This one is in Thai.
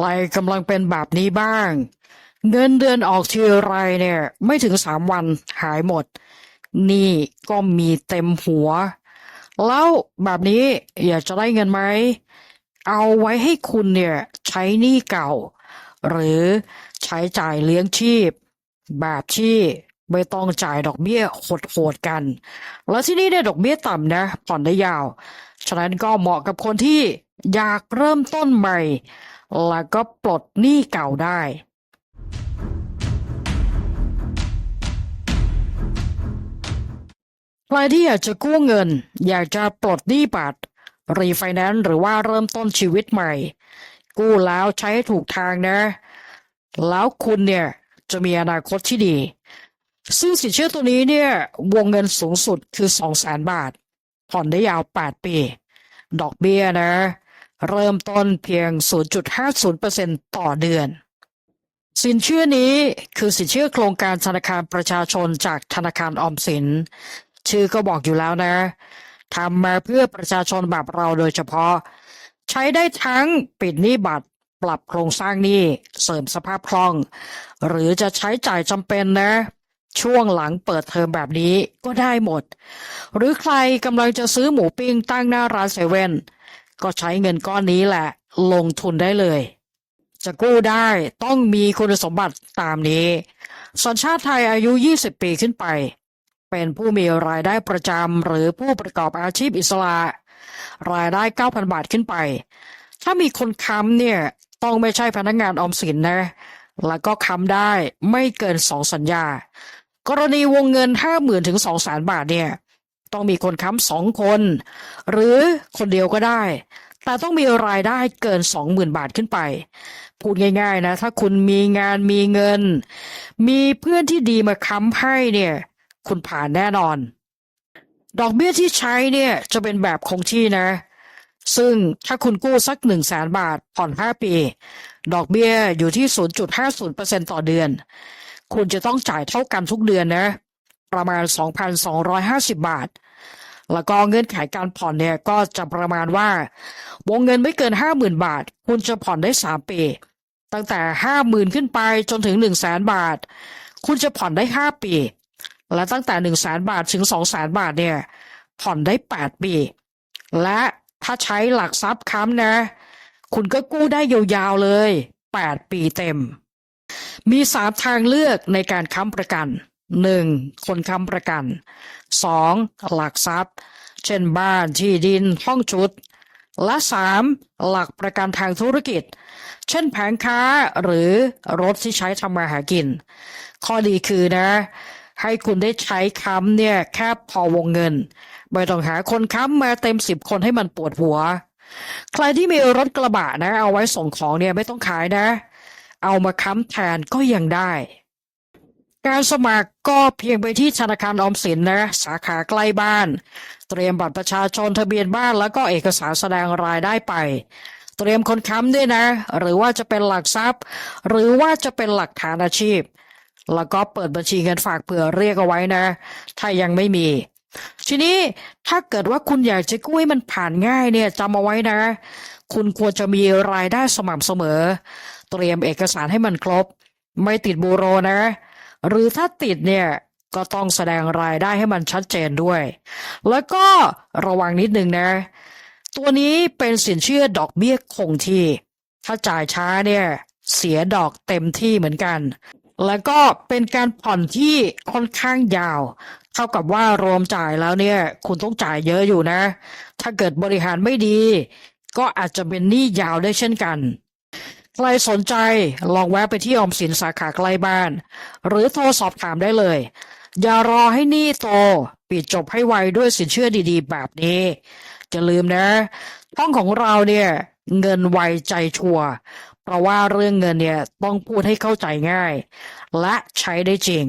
ใครกำลังเป็นแบบนี้บ้าง เงินเดือนออกทีไรเนี่ย ไม่ถึงสามวันหายหมด นี่ก็มีเต็มหัว แล้วแบบนี้อยากจะได้เงินไหม เอาไว้ให้คุณเนี่ยใช้หนี้เก่า หรือใช้จ่ายเลี้ยงชีพ แบบที่ไม่ต้องจ่ายดอกเบี้ยโหดๆกัน แล้วที่นี่เนี่ยดอกเบี้ยต่ำนะผ่อนได้ยาว ฉะนั้นก็เหมาะกับคนที่ อยากเริ่มต้นใหม่ แล้วก็ปลดหนี้เก่าได้ ใครที่อยากจะกู้เงิน อยากจะปลดหนี้บัตร รีไฟแนนซ์หรือว่าเริ่มต้นชีวิตใหม่ กู้แล้วใช้ใถูกทางนะ แล้วคุณเนี่ยจะมีอนาคตที่ดี ซึ่งสินเชื่อตัวนี้เนี่ยวงเงินสูงสุดคือ 2 0 0 0 0 0 บาท ผ่อนได้ยาว 8 ปี ดอกเบี้ยนะ เริ่มต้นเพียง 0.50%ต่อเดือน สินเชื่อนี้คือสินเชื่อโครงการธนาคารประชาชนจากธนาคารออมสิน ชื่อก็บอกอยู่แล้วนะทำมาเพื่อประชาชนแบบเราโดยเฉพาะ ใช้ได้ทั้งปิดหนี้บัตรปรับโครงสร้างหนี้เสริมสภาพคล่อง หรือจะใช้จ่ายจำเป็นนะ ช่วงหลังเปิดเทอมแบบนี้ก็ได้หมด หรือใครกำลังจะซื้อหมูปิ้งตั้งหน้าร้านเซเว่น ก็ใช้เงินก้อนนี้แหละ ลงทุนได้เลย จะกู้ได้ต้องมีคุณสมบัติตามนี้ สัญชาติไทยอายุ 20 ปีขึ้นไป เป็นผู้มีรายได้ประจำหรือผู้ประกอบอาชีพอิสระ รายได้ 9,000 บาทขึ้นไป ถ้ามีคนค้ำเนี่ยต้องไม่ใช่พนักงานออมสินนะ แล้วก็ค้ำได้ไม่เกิน 2 สัญญา กรณีวงเงิน 50,000ถึง200,000บาทเนี่ย ต้องมีคนค้ำสองคน หรือคนเดียวก็ได้ แต่ต้องมีรายได้เกิน 20,000 บาทขึ้นไป พูดง่าย ๆ นะ ถ้าคุณมีงานมีเงิน มีเพื่อนที่ดีมาค้ำให้เนี่ย คุณผ่านแน่นอน ดอกเบี้ยที่ใช้เนี่ยจะเป็นแบบคงที่นะ ซึ่งถ้าคุณกู้สัก1 0 0 0 0แสนบาทผ่อน 5 ปี ดอกเบี้ยอยู่ที่ 0.50%ต่อเดือน คุณจะต้องจ่ายเท่ากันทุกเดือนนะ ประมาณ 2,250 บาท แล้วก็เงื่อนไขการผ่อนเนี่ยก็จะประมาณว่า วงเงินไม่เกิน 50,000 บาท คุณจะผ่อนได้ 3 ปี ตั้งแต่ 50,000 ขึ้นไปจนถึง 1 0 0 0 0แสนบาท คุณจะผ่อนได้ 5 ปี และตั้งแต่ 1 0 0 0 0แสนบาทถึง2 0 0 0 0 0 บาทเนี่ยผ่อนได้ 8 ปี และถ้าใช้หลักทรัพย์ค้ำนะ คุณก็กู้ได้ยาวๆเลย 8 ปีเต็ม มีสามทางเลือกในการค้ำประกัน 1. คนค้ำประกัน 2. หลักทรัพย์ เช่นบ้านที่ดินห้องชุด และ 3. หลักประกันทางธุรกิจ เช่นแผงค้าหรือรถที่ใช้ทำมาหากิน ข้อดีคือนะ ให้คุณได้ใช้ค้ำเนี่ยแค่พอวงเงิน ไม่ต้องหาคนค้ำมาเต็มสิบคนให้มันปวดหัว ใครที่มีรถกระบะนะ เอาไว้ส่งของเนี่ยไม่ต้องขายนะ เอามาค้ำแทนก็ยังได้ การสมัครก็เพียงไปที่ธนาคารออมสินนะสาขาใกล้บ้าน เตรียมบัตรประชาชนทะเบียนบ้านแล้วก็เอกสารแสดงรายได้ไป เตรียมคนค้ำด้วยนะ หรือว่าจะเป็นหลักทรัพย์ หรือว่าจะเป็นหลักฐานอาชีพ แล้วก็เปิดบัญชีเงินฝากเผื่อเรียกเอาไว้นะ ถ้ายังไม่มี ทีนี้ถ้าเกิดว่าคุณอยากจะกู้ให้มันผ่านง่ายเนี่ยจำเอาไว้นะ คุณควรจะมีรายได้สม่ำเสมอ เตรียมเอกสารให้มันครบ ไม่ติดบูโรนะ หรือถ้าติดเนี่ยก็ต้องแสดงรายได้ให้มันชัดเจนด้วย แล้วก็ระวังนิดนึงนะ ตัวนี้เป็นสินเชื่อดอกเบี้ยคงที่ ถ้าจ่ายช้าเนี่ยเสียดอกเต็มที่เหมือนกัน แล้วก็เป็นการผ่อนที่ค่อนข้างยาว เท่ากับว่ารวมจ่ายแล้วเนี่ย คุณต้องจ่ายเยอะอยู่นะ ถ้าเกิดบริหารไม่ดี ก็อาจจะเป็นหนี้ยาวได้เช่นกัน ใครสนใจลองแวะไปที่ออมสินสาขาใกล้บ้าน หรือโทรสอบถามได้เลย อย่ารอให้หนี้โต ปิดจบให้ไวด้วยสินเชื่อดีๆ แบบนี้จะลืมนะห้องของเราเนี่ยเงินไวใจชัวเพราะว่าเรื่องเงินเนี่ยต้องพูดให้เข้าใจง่าย และใช้ได้จริง